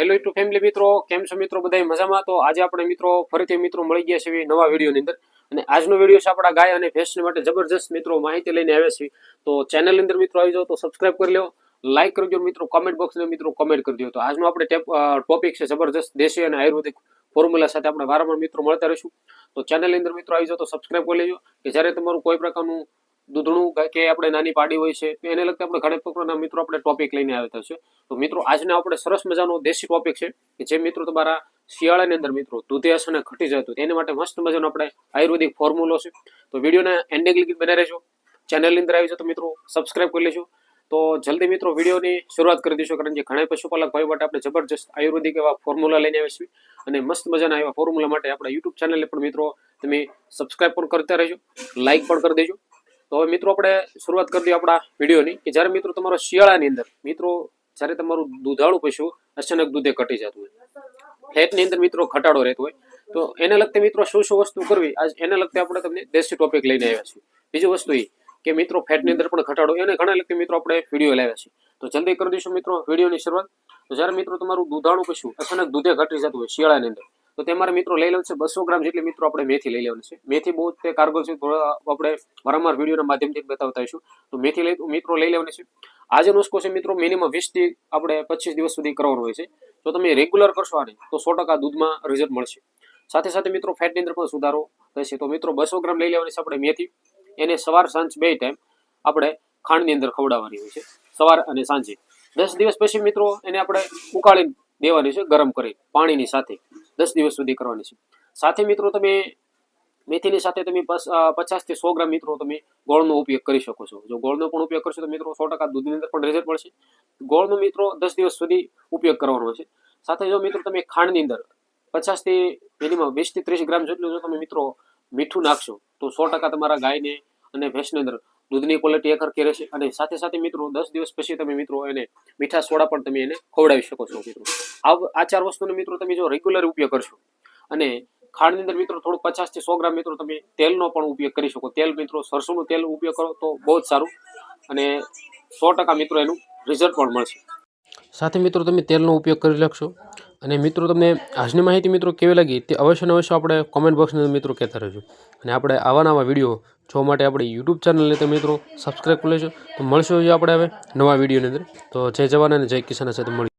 Hello two family મિત્રો, કેમ છો મિત્રો? બધા મજામાં? તો આજે આપણે મિત્રો ફરીથી મિત્રો મળી ગયા છીએ નવા વિડીયોની અંદર. અને આજનો વીડિયો છે આપણા ગાય અને ભેંસને માટે જબરજસ્ત મિત્રો માહિતી લઈને આવ્યા છીએ. તો ચેનલની અંદર મિત્રો આવી જાઓ તો સબસ્ક્રાઇબ કરી લો લાઈક કરજો મિત્રો કોમેન્ટ બોક્સને મિત્રો કોમેન્ટ કરી દો તો આજનો આપણે ટોપિક છે જબરજસ્ત દેશી અને આયુર્વેદિક ફોર્મ્યુલા સાથે આપણે વારંવાર મિત્રો મળતા રહીશું. તો ચેનલની અંદર મિત્રો આવી જાઓ તો સબસ્ક્રાઇબ કરી લેજો. કે જ્યારે તમારું કોઈ પ્રકારનું દૂધણું કે આપણે નાની પાડી હોય છે, તો એને લગતા આપણે ઘણા પ્રકારના મિત્રો આપણે ટોપિક લઈને આવ્યા છે. તો મિત્રો, આજના આપણે સરસ મજાનો દેશી ટોપિક છે કે જે મિત્રો તમારા શિયાળાની અંદર મિત્રો દૂધે અને ઘટી જતું તેની માટે મસ્ત મજાનો આપણે આયુર્વેદિક ફોર્મ્યુલો છે. તો વિડીયોને એન્ડિંગ લીધી બને રહેજો. ચેનલની અંદર આવી જાઓ તો મિત્રો સબસ્ક્રાઇબ કરી લેજો. તો જલ્દી મિત્રો, વિડીયોની શરૂઆત કરી દઈશું, કારણ કે ઘણા પશુપાલક ભાઈ માટે આપણે જબરજસ્ત આયુર્વેદિક એવા ફોર્મ્યુલા લઈને આવ્યા છીએ. અને મસ્ત મજાના એવા ફોર્મ્યુલા માટે આપણા યુટ્યુબ ચેનલને પણ મિત્રો, તમે સબસ્ક્રાઇબ પણ કરતા રહેજો. લાઇક પણ કરી દેજો. તો હવે મિત્રો આપણે શરૂઆત કરી દઈએ આપણા વિડીયોની કે જ્યારે મિત્રો તમારો શિયાળાની અંદર, મિત્રો જ્યારે તમારું દૂધાળું પશુ અચાનક દૂધે ઘટી જતું હોય, ફેટની અંદર મિત્રો ઘટાડો રહેતો હોય, તો એને લગતી મિત્રો શું શું વસ્તુ કરવી? આજ એને લગતી આપણે તમને દેશી ટોપિક લઈને આવ્યા છીએ. બીજી વસ્તુ એ કે મિત્રો ફેટની અંદર પણ ઘટાડો, એને ઘણા લગતી મિત્રો આપણે વીડિયો લાવ્યા છીએ. તો જલ્દી કરી દઈશું મિત્રો વિડીયોની શરૂઆત. તો જ્યારે મિત્રો તમારું દૂધાળું પશુ અચાનક દૂધે ઘટી જતું હોય શિયાળાની અંદર તો તમારે મિત્રો લઈ લેવાનું છે. બસો ગ્રામ જેટલી મિત્રો આપણે મેથી લઈ લેવાની છે. મેથી બહુ તે કારગર છે. આપણે વારંવાર વિડીયોના માધ્યમથી બતાવતા હશું તો મેથી લઈ મિત્રો લઈ લેવાની છે. આજે નુસ્કો છે મિત્રો મિનિમમ વીસથી આપણે પચીસ દિવસ સુધી કરવાનો હોય છે. જો તમે રેગ્યુલર કરશો આને, તો સો ટકા દૂધમાં રિઝલ્ટ મળશે. સાથે સાથે મિત્રો ફેટની અંદર પણ સુધારો થશે. તો મિત્રો, બસો ગ્રામ લઈ લેવાની છે આપણે મેથી. એને સવાર, સાંજ બે ટાઈમ આપણે ખાંડની અંદર ખવડાવવાની હોય છે. સવાર અને સાંજે. દસ દિવસ પછી મિત્રો, એને આપણે ઉકાળી દેવાની છે ગરમ કરી પાણીની સાથે. દસ દિવસ સુધી કરવાની છે. સાથે મિત્રો તમે મેથીની સાથે તમે પચાસથી સો ગ્રામ મિત્રો તમે ગોળનો ઉપયોગ કરી શકો છો. જો ગોળનો પણ ઉપયોગ કરશો તો મિત્રો સો ટકા દૂધની અંદર પણ રિઝલ્ટ મળશે. ગોળનો મિત્રો દસ દિવસ સુધી ઉપયોગ કરવાનો છે. સાથે જો મિત્રો તમે ખાંડની અંદર પચાસથી મિનિમમ વીસથી ત્રીસ ગ્રામ જેટલું જો તમે મિત્રો મીઠું નાખશો તો સો ટકા તમારા ગાયને અને ભેંસની અંદર દૂધની ક્વોલિટી એકરખી રહેશે. અને સાથે સાથે મિત્રો, દસ દિવસ પછી તમે મિત્રો એને મીઠા સોડા પણ તમે એને ખવડાવી શકો છો મિત્રો. આ ચાર વસ્તુનો મિત્રો તમે જો રેગ્યુલર ઉપયોગ કરશો અને ખાંડની અંદર મિત્રો થોડું પચાસથી સો ગ્રામ મિત્રો તમે તેલનો પણ ઉપયોગ કરી શકો. તેલ મિત્રો, સરસોનું તેલ ઉપયોગ કરો તો બહુ જ સારું અને સો ટકા મિત્રો એનું રિઝલ્ટ પણ મળશે. સાથે મિત્રો તમે તેલનો ઉપયોગ કરી શકશો અને મિત્રો, તમને આજની માહિતી મિત્રો કેવી લાગી તે અવશ્ય ને અવશ્ય આપણે કોમેન્ટ બોક્સની અંદર મિત્રો કહેતા રહેજો. અને આપણે આવા નવા વીડિયો જોવા માટે આપણે યુટ્યુબ ચેનલને તમે મિત્રો સબસ્ક્રાઈબ કરી લેજો. તો મળશું આપણે હવે નવા વિડીયોની અંદર. તો જય જવાન અને જય કિસાન સાથે મળી